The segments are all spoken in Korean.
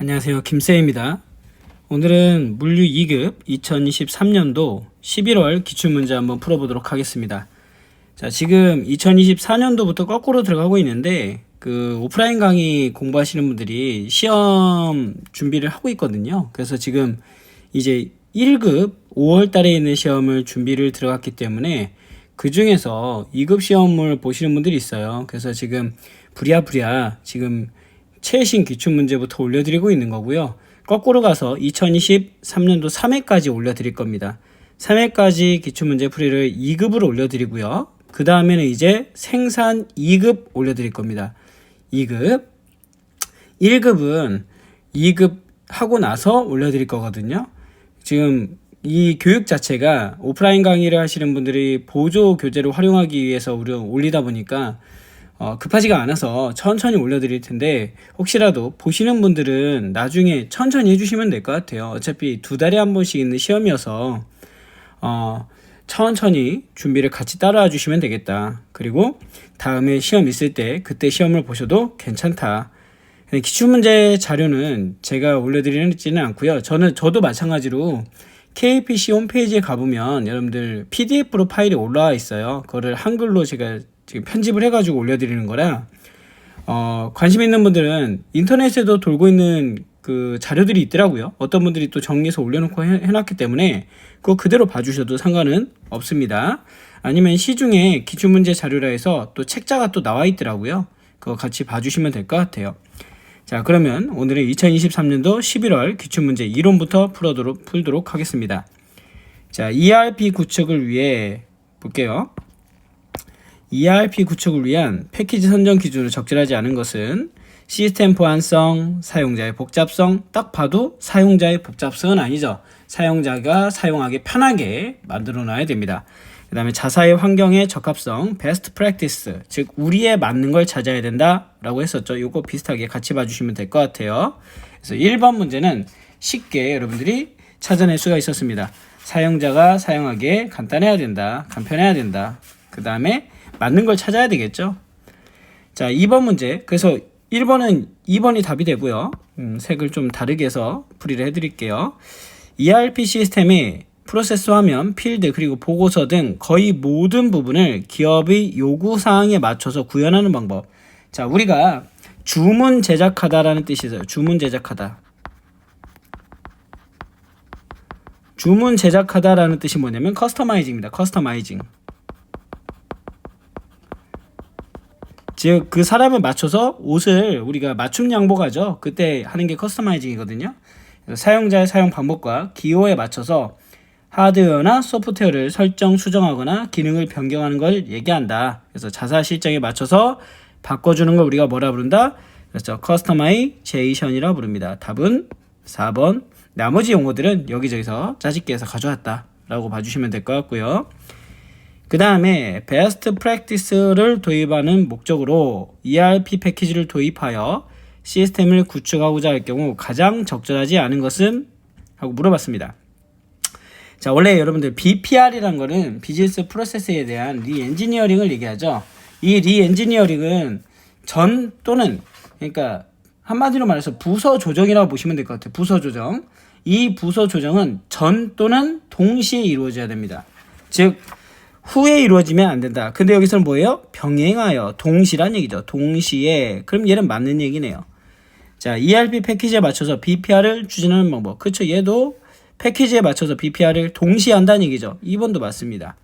안녕하세요. 김세입니다. 오늘은 물류 2급 2023년도 11월 기출문제 한번 풀어보도록 하겠습니다. 자, 지금 2024년도부터 거꾸로 들어가고 있는데, 그 오프라인 강의 공부하시는 분들이 시험 준비를 하고 있거든요. 그래서 지금 이제 1급 5월 달에 있는 시험을 준비를 들어갔기 때문에 그 중에서 2급 시험을 보시는 분들이 있어요. 그래서 지금 부랴부랴 지금 최신 기출 문제부터 올려드리고 있는 거고요. 거꾸로 가서 2023년도 3회까지 올려드릴 겁니다. 3회까지 기출 문제 풀이를 2급으로 올려드리고요. 그 다음에는 이제 생산 2급 올려드릴 겁니다. 2급. 1급은 2급 하고 나서 올려드릴 거거든요. 지금 이 교육 자체가 오프라인 강의를 하시는 분들이 보조 교재를 활용하기 위해서 우리 올리다 보니까 어, 급하지가 않아서 천천히 올려드릴 텐데 혹시라도 보시는 분들은 나중에 천천히 해주시면 될 것 같아요. 어차피 두 달에 한 번씩 있는 시험이어서 어, 천천히 준비를 같이 따라와 주시면 되겠다. 그리고 다음에 시험 있을 때 그때 시험을 보셔도 괜찮다. 기출문제 자료는 제가 올려드리지는 않고요. 저는 저도 마찬가지로 KPC 홈페이지에 가보면 여러분들 PDF로 파일이 올라와 있어요. 그거를 한글로 제가 지금 편집을 해가지고 올려드리는 거라 어, 관심 있는 분들은 인터넷에도 돌고 있는 그 자료들이 있더라고요. 어떤 분들이 또 정리해서 올려놓고 해, 해놨기 때문에 그거 그대로 봐주셔도 상관은 없습니다. 아니면 시중에 기출문제 자료라 해서 또 책자가 또 나와 있더라고요. 그거 같이 봐주시면 될 것 같아요. 자, 그러면 오늘은 2023년도 11월 기출문제 이론부터 풀어도록, 풀도록 하겠습니다. 자, ERP 구축을 위해 볼게요. ERP 구축을 위한 패키지 선정 기준을 적절하지 않은 것은 시스템 보안성, 사용자의 복잡성, 딱 봐도 사용자의 복잡성은 아니죠. 사용자가 사용하기 편하게 만들어 놔야 됩니다. 그 다음에 자사의 환경에 적합성, 베스트 프랙티스, 즉 우리에 맞는 걸 찾아야 된다라고 했었죠. 이거 비슷하게 같이 봐주시면 될 것 같아요. 그래서 1번 문제는 쉽게 여러분들이 찾아낼 수가 있었습니다. 사용자가 사용하기에 간단해야 된다, 간편해야 된다. 그 다음에 맞는 걸 찾아야 되겠죠. 자, 2번 문제. 그래서 1번은 2번이 답이 되고요. 음, 색을 좀 다르게 해서 풀이를 해드릴게요. ERP 시스템이 프로세스 화면, 필드, 그리고 보고서 등 거의 모든 부분을 기업의 요구 사항에 맞춰서 구현하는 방법. 자, 우리가 주문 제작하다라는 뜻이 있어요. 주문 제작하다. 주문 제작하다라는 뜻이 뭐냐면 커스터마이징입니다. 커스터마이징. 즉 그 사람에 맞춰서 옷을 우리가 맞춤 양복하죠. 그때 하는 게 커스터마이징이거든요. 사용자의 사용 방법과 기호에 맞춰서 하드웨어나 소프트웨어를 설정 수정하거나 기능을 변경하는 걸 얘기한다. 그래서 자사 실정에 맞춰서 바꿔주는 걸 우리가 뭐라 부른다? 그래서 커스터마이제이션이라 부릅니다. 답은 4번. 나머지 용어들은 여기저기서 짜집기해서 가져왔다. 라고 봐주시면 될 것 같고요. 그 다음에 베스트 프랙티스를 도입하는 목적으로 ERP 패키지를 도입하여 시스템을 구축하고자 할 경우 가장 적절하지 않은 것은? 하고 물어봤습니다. 자, 원래 여러분들 BPR이란 거는 비즈니스 프로세스에 대한 리엔지니어링을 얘기하죠. 이 리엔지니어링은 전 또는 그러니까 한마디로 말해서 부서 조정이라고 보시면 될 것 같아요. 부서 조정. 이 부서 조정은 전 또는 동시에 이루어져야 됩니다. 즉 후에 이루어지면 안 된다. 근데 여기서는 뭐예요? 병행하여 동시란 얘기죠. 동시에. 그럼 얘는 맞는 얘기네요. 자, ERP 패키지에 맞춰서 BPR을 추진하는 방법. 그렇죠. 얘도 패키지에 맞춰서 BPR을 동시에 한다는 얘기죠. 2번도 맞습니다.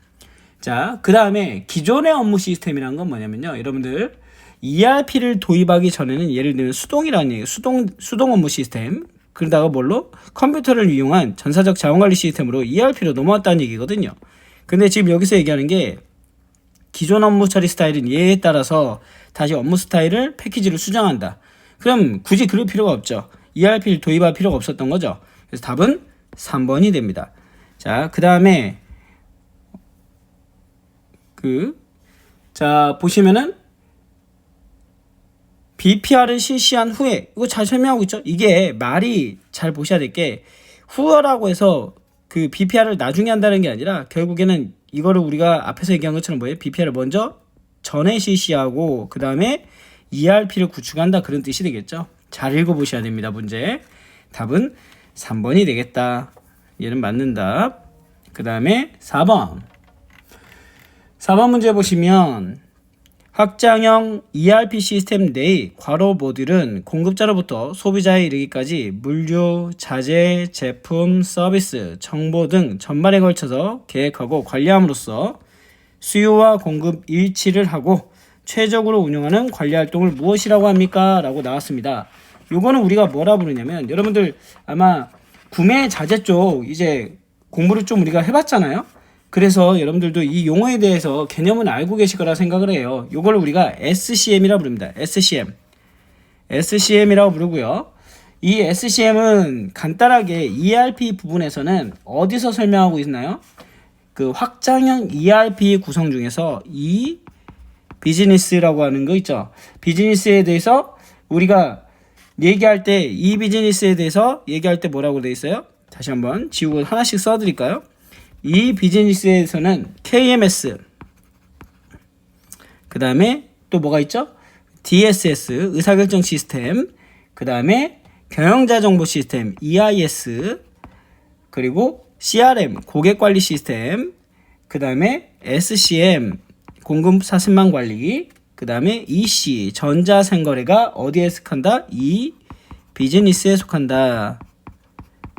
자, 그 다음에 기존의 업무 시스템이라는 건 뭐냐면요. 여러분들 ERP를 도입하기 전에는 예를 들면 수동이라는 얘기, 수동 수동 업무 시스템. 그러다가 뭘로 컴퓨터를 이용한 전사적 자원관리 시스템으로 ERP로 넘어왔다는 얘기거든요. 근데 지금 여기서 얘기하는 게 기존 업무 처리 스타일은 얘에 따라서 다시 업무 스타일을 패키지를 수정한다. 그럼 굳이 그럴 필요가 없죠. ERP를 도입할 필요가 없었던 거죠. 그래서 답은 3번이 됩니다. 자, 그 다음에 그, 자, 보시면은 BPR을 실시한 후에, 이거 잘 설명하고 있죠? 이게 말이 잘 보셔야 될 게, 후어라고 해서 그 BPR을 나중에 한다는 게 아니라, 결국에는 이거를 우리가 앞에서 얘기한 것처럼 뭐예요? BPR을 먼저 전에 실시하고, 그 다음에 ERP를 구축한다. 그런 뜻이 되겠죠? 잘 읽어보셔야 됩니다. 문제. 답은 3번이 되겠다. 얘는 맞는 답. 그 다음에 4번. 4번 문제 보시면 확장형 ERP 시스템 내 괄호 모듈은 공급자로부터 소비자에 이르기까지 물류, 자재, 제품, 서비스, 정보 등 전반에 걸쳐서 계획하고 관리함으로써 수요와 공급 일치를 하고 최적으로 운영하는 관리 활동을 무엇이라고 합니까? 라고 나왔습니다. 요거는 우리가 뭐라 부르냐면 여러분들 아마 구매 자재 쪽 이제 공부를 좀 우리가 해봤잖아요. 그래서 여러분들도 이 용어에 대해서 개념은 알고 계실 거라 생각을 해요. 요걸 우리가 SCM이라 부릅니다. SCM. SCM이라고 부르고요. 이 SCM은 간단하게 ERP 부분에서는 어디서 설명하고 있나요? 그 확장형 ERP 구성 중에서 이 비즈니스라고 하는 거 있죠. 비즈니스에 대해서 우리가 얘기할 때 이 비즈니스에 대해서 얘기할 때 뭐라고 돼 있어요? 다시 한번 지우고 하나씩 써 드릴까요? 이 비즈니스에서는 KMS 그 다음에 또 뭐가 있죠? DSS 의사결정 시스템 그 다음에 경영자 정보 시스템 EIS 그리고 CRM 고객 관리 시스템 그 다음에 SCM 공급 사슬망 관리 그 다음에 EC 전자생거래가 어디에 속한다? 이 비즈니스에 속한다.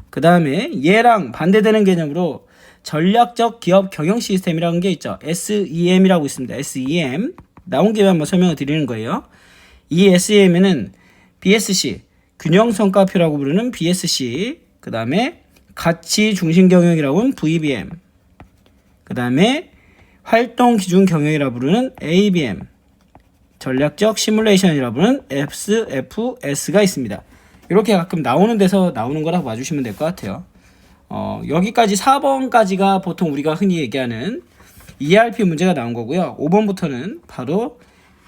그 다음에 얘랑 반대되는 개념으로 전략적 기업 경영 시스템이라는 게 있죠. SEM이라고 있습니다. SEM 나온 김에 한번 설명을 드리는 거예요. 이 SEM에는 BSC 균형 성과표라고 부르는 BSC 그 다음에 가치 중심 경영이라고 하는 VBM 그 다음에 활동 기준 경영이라 부르는 ABM 전략적 시뮬레이션이라 부르는 SFS가 있습니다. 이렇게 가끔 나오는 데서 나오는 거라고 봐주시면 될 것 같아요. 어, 여기까지 4번까지가 보통 우리가 흔히 얘기하는 ERP 문제가 나온 거고요. 5번부터는 바로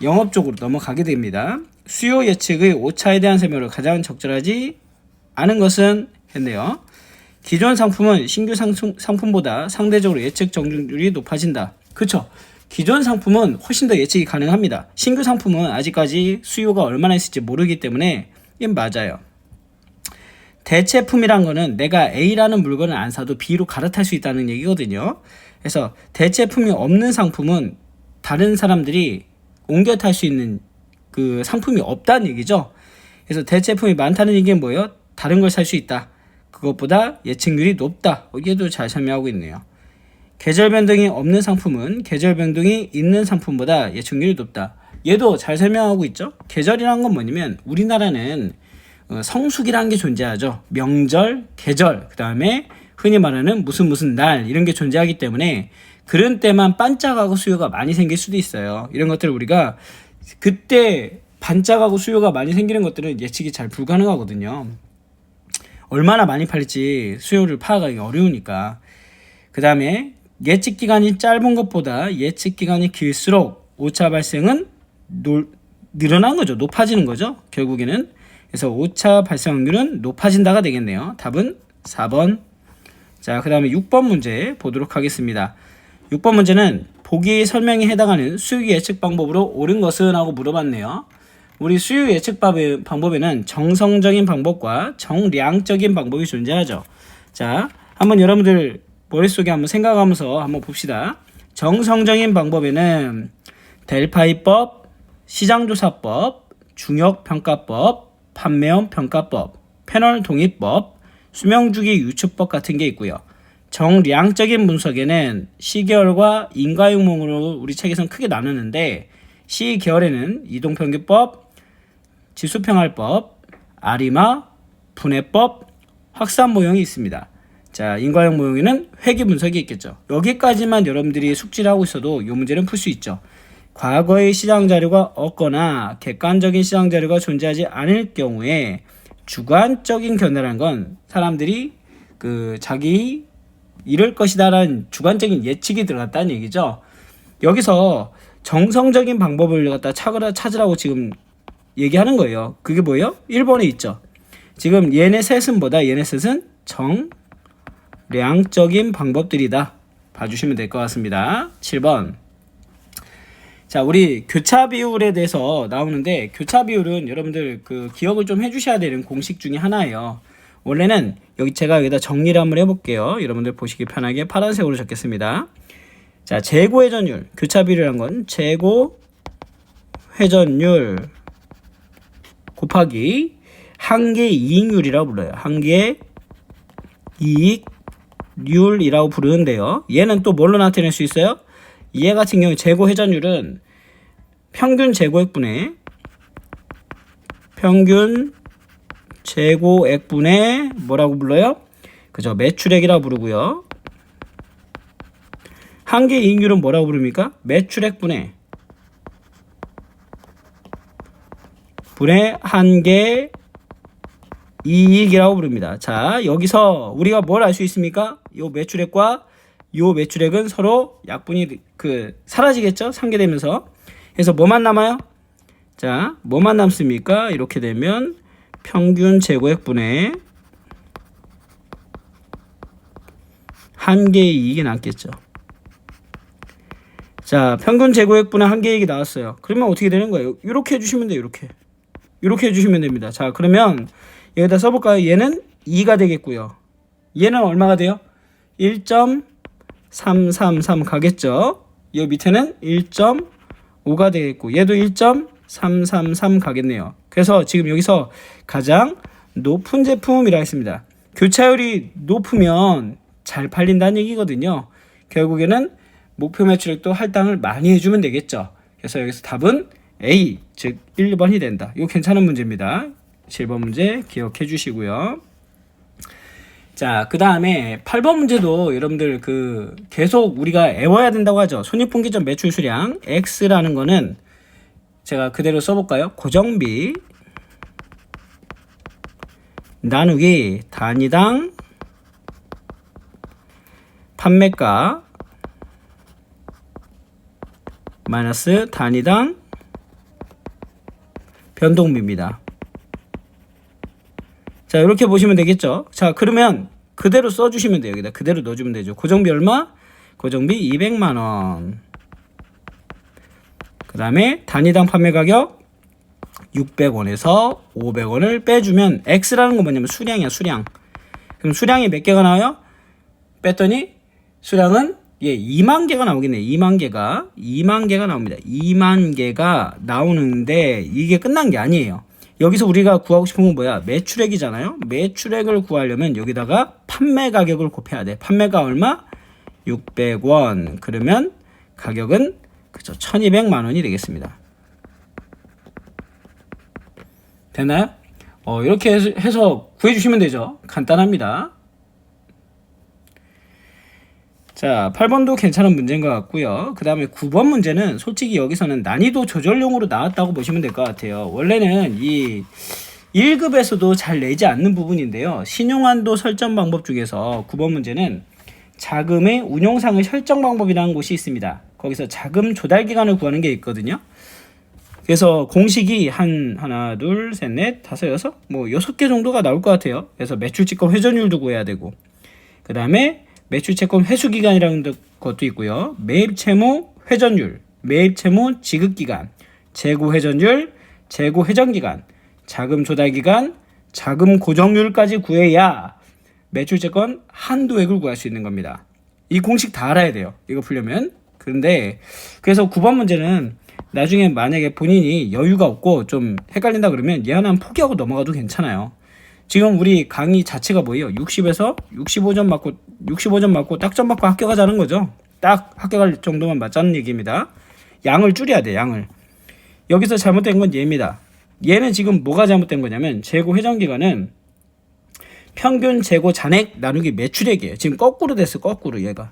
영업 쪽으로 넘어가게 됩니다. 수요 예측의 오차에 대한 설명을 가장 적절하지 않은 것은 했네요. 기존 상품은 신규 상품, 상품보다 상대적으로 예측 정중률이 높아진다. 그쵸? 기존 상품은 훨씬 더 예측이 가능합니다. 신규 상품은 아직까지 수요가 얼마나 있을지 모르기 때문에 맞아요. 대체품이란 거는 내가 A라는 물건을 안 사도 B로 갈아탈 수 있다는 얘기거든요. 그래서 대체품이 없는 상품은 다른 사람들이 옮겨 탈 수 있는 그 상품이 없다는 얘기죠. 그래서 대체품이 많다는 얘기는 뭐예요? 다른 걸 살 수 있다. 그것보다 예측률이 높다. 여기에도 잘 설명하고 있네요. 계절 변동이 없는 상품은 계절 변동이 있는 상품보다 예측률이 높다. 얘도 잘 설명하고 있죠. 계절이란 건 뭐냐면 우리나라는 어, 성수기라는 게 존재하죠. 명절, 계절, 그 다음에 흔히 말하는 무슨 무슨 날 이런 게 존재하기 때문에 그런 때만 반짝하고 수요가 많이 생길 수도 있어요. 이런 것들을 우리가 그때 반짝하고 수요가 많이 생기는 것들은 예측이 잘 불가능하거든요. 얼마나 많이 팔릴지 수요를 파악하기 어려우니까. 그 다음에 예측 기간이 짧은 것보다 예측 기간이 길수록 오차 발생은 놀, 늘어난 거죠. 높아지는 거죠. 결국에는. 그래서 오차 발생 확률은 높아진다가 되겠네요. 답은 4번. 자, 그 다음에 6번 문제 보도록 하겠습니다. 6번 문제는 보기 설명에 해당하는 수요 예측 방법으로 옳은 것은 하고 물어봤네요. 우리 수요 예측 방법에는 정성적인 방법과 정량적인 방법이 존재하죠. 자, 한번 여러분들 머릿속에 한번 생각하면서 한번 봅시다. 정성적인 방법에는 델파이법, 시장조사법, 중역평가법, 판매원 평가법, 패널 동의법, 수명주기 유추법 같은 게 있고요. 정량적인 분석에는 시계열과 인과유목으로 우리 책에서는 크게 나누는데 시계열에는 이동평균법, 지수평할법, 아리마, 분해법, 확산 모형이 있습니다. 자, 인과형 모형에는 회귀 분석이 있겠죠. 여기까지만 여러분들이 숙지를 하고 있어도 이 문제는 풀 수 있죠. 과거의 시장 자료가 없거나 객관적인 시장 자료가 존재하지 않을 경우에 주관적인 견해란 건 사람들이 그 자기 이럴 것이다라는 주관적인 예측이 들어갔다는 얘기죠. 여기서 정성적인 방법을 갖다 찾으라, 찾으라고 지금 얘기하는 거예요. 그게 뭐예요? 1번에 있죠. 지금 얘네 셋은 뭐다? 얘네 셋은 정량적인 방법들이다. 봐주시면 될 것 같습니다. 7번. 자, 우리 교차 비율에 대해서 나오는데 교차 비율은 여러분들 그 기억을 좀 해주셔야 되는 공식 중에 하나예요. 원래는 여기 제가 여기다 정리를 한번 해볼게요. 여러분들 보시기 편하게 파란색으로 적겠습니다. 자, 재고 회전율 교차 비율이란 건 재고 회전율 곱하기 한계 이익률이라고 불러요. 한계 이익률이라고 부르는데요. 얘는 또 뭘로 나타낼 수 있어요? 얘 같은 경우 재고 회전율은 평균 재고액분의 평균 재고액분의 뭐라고 불러요? 그죠? 매출액이라고 부르고요. 한계 이익률은 뭐라고 부릅니까? 매출액분의 분의 한계 이익이라고 부릅니다. 자, 여기서 우리가 뭘 알 수 있습니까? 요 매출액과 요 매출액은 서로 약분이 그 사라지겠죠? 상계되면서. 그래서 뭐만 남아요? 자, 뭐만 남습니까? 이렇게 되면 평균 재고액분의 한계 이익이 남겠죠. 자, 평균 재고액분의 한계 이익이 나왔어요. 그러면 어떻게 되는 거예요? 이렇게 해주시면 돼요. 이렇게. 이렇게 해주시면 됩니다. 자, 그러면 여기다 써볼까요? 얘는 2가 되겠고요. 얘는 얼마가 돼요? 1.333 가겠죠. 이 밑에는 1.5가 되겠고 얘도 1.333 가겠네요. 그래서 지금 여기서 가장 높은 제품이라 했습니다. 교차율이 높으면 잘 팔린다는 얘기거든요. 결국에는 목표 매출액도 할당을 많이 해주면 되겠죠. 그래서 여기서 답은 A, 즉 1번이 된다. 이거 괜찮은 문제입니다. 7번 문제 기억해 주시고요. 자, 그 다음에 8번 문제도 여러분들 그 계속 우리가 외워야 된다고 하죠. 손익분기점 매출 수량 X라는 거는 제가 그대로 써볼까요? 고정비 나누기 단위당 판매가 마이너스 단위당 변동비입니다. 자, 이렇게 보시면 되겠죠. 자, 그러면 그대로 써주시면 돼요. 여기다 그대로 넣어주면 되죠. 고정비 얼마? 고정비 200만원. 그 다음에 단위당 판매 가격 600원에서 500원을 빼주면 X라는 건 뭐냐면 수량이야, 수량. 그럼 수량이 몇 개가 나와요? 뺐더니 수량은 예, 2만 개가 나오겠네. 2만 개가 2만 개가 나옵니다. 2만 개가 나오는데 이게 끝난 게 아니에요. 여기서 우리가 구하고 싶은 건 뭐야? 매출액이잖아요. 매출액을 구하려면 여기다가 판매 가격을 곱해야 돼. 판매가 얼마? 600원. 그러면 가격은 그죠? 1200만 원이 되겠습니다. 되나요? 어, 이렇게 해서, 해서 구해 주시면 되죠. 간단합니다. 자, 8번도 괜찮은 문제인 것 같고요. 그 다음에 9번 문제는 솔직히 여기서는 난이도 조절용으로 나왔다고 보시면 될 것 같아요. 원래는 이 1급에서도 잘 내지 않는 부분인데요. 신용한도 설정 방법 중에서 9번 문제는 자금의 운용상의 설정 방법이라는 곳이 있습니다. 거기서 자금 조달 기간을 구하는 게 있거든요. 그래서 공식이 한 하나 둘 셋 넷 다섯 여섯 뭐 여섯 개 정도가 나올 것 같아요. 그래서 매출 직권 회전율도 구해야 되고 그 다음에 매출 채권 회수 기간이라는 것도 있고요. 매입 채무 회전율, 매입 채무 지급 기간, 재고 회전율, 재고 회전 기간, 자금 조달 기간, 자금 고정률까지 구해야 매출 채권 한도액을 구할 수 있는 겁니다. 이 공식 다 알아야 돼요. 이거 풀려면. 그런데 그래서 9번 문제는 나중에 만약에 본인이 여유가 없고 좀 헷갈린다 그러면 얘 하나는 포기하고 넘어가도 괜찮아요. 지금 우리 강의 자체가 뭐예요? 60에서 65점 맞고 65점 맞고 딱 점 맞고 합격 하자는 거죠. 딱 합격할 정도만 맞자는 얘기입니다. 양을 줄여야 돼, 양을. 여기서 잘못된 건 얘입니다. 얘는 지금 뭐가 잘못된 거냐면 재고 회전 기간은 평균 재고 잔액 나누기 매출액이에요. 지금 거꾸로 됐어, 거꾸로 얘가.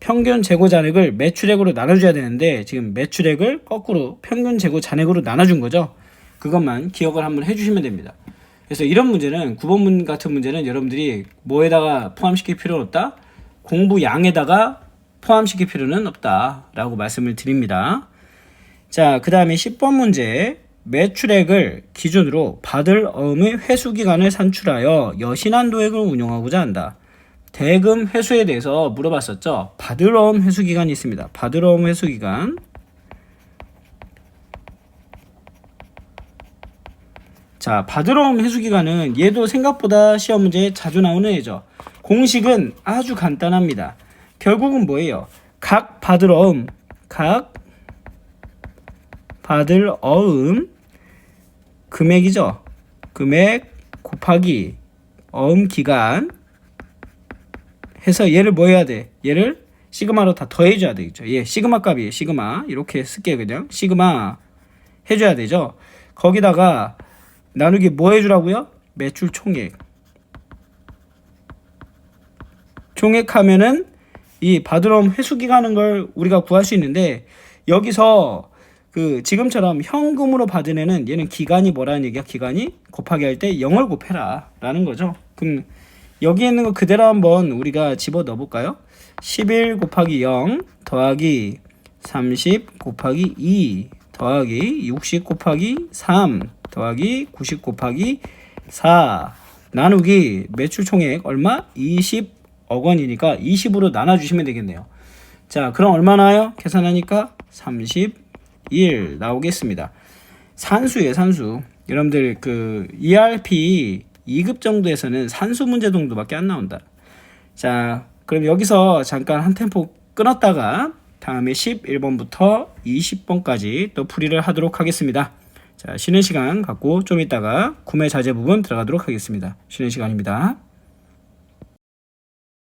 평균 재고 잔액을 매출액으로 나눠줘야 되는데 지금 매출액을 거꾸로 평균 재고 잔액으로 나눠준 거죠. 그것만 기억을 한번 해주시면 됩니다. 그래서 이런 문제는 9번 문 같은 문제는 여러분들이 뭐에다가 포함시킬 필요는 없다. 공부 양에다가 포함시킬 필요는 없다라고 말씀을 드립니다. 자, 그 다음에 10번 문제. 매출액을 기준으로 받을 어음의 회수 기간을 산출하여 여신한도액을 운용하고자 한다. 대금 회수에 대해서 물어봤었죠. 받을 어음 회수 기간이 있습니다. 받을 어음 회수 기간. 자, 바드롬 해수기관은 얘도 생각보다 시험 문제에 자주 나오는 애죠. 공식은 아주 간단합니다. 결국은 뭐예요? 각 바드롬, 각 바들어음 금액이죠. 금액 곱하기 어음 기간 해서 얘를 뭐 해야 돼? 얘를 시그마로 다 더해줘야 되겠죠. 얘 시그마 값이에요. 시그마 이렇게 쓸게요. 그냥 시그마 해줘야 되죠. 거기다가 나누기 뭐 해주라고요? 매출 총액. 총액 하면은 이 바드롬 회수기 가는 걸 우리가 구할 수 있는데 여기서 그 지금처럼 현금으로 받은 애는 얘는 기간이 뭐라는 얘기야? 기간이 곱하기 할 때 0을 곱해라 라는 거죠. 그럼 여기 있는 거 그대로 한번 우리가 집어 넣어 볼까요? 11 곱하기 0 더하기 30 곱하기 2 더하기 60 곱하기 3 더하기 90 곱하기 4 나누기 매출 총액 얼마? 20억 원이니까 20으로 나눠주시면 되겠네요. 자, 그럼 얼마 나요? 계산하니까 31 나오겠습니다. 산수예요, 산수. 여러분들 그 ERP 2급 정도에서는 산수 문제 정도밖에 안 나온다. 자, 그럼 여기서 잠깐 한 템포 끊었다가 다음에 11번부터 20번까지 또 풀이를 하도록 하겠습니다. 자, 쉬는 시간 갖고 좀 이따가 구매 자재 부분 들어가도록 하겠습니다. 쉬는 시간입니다.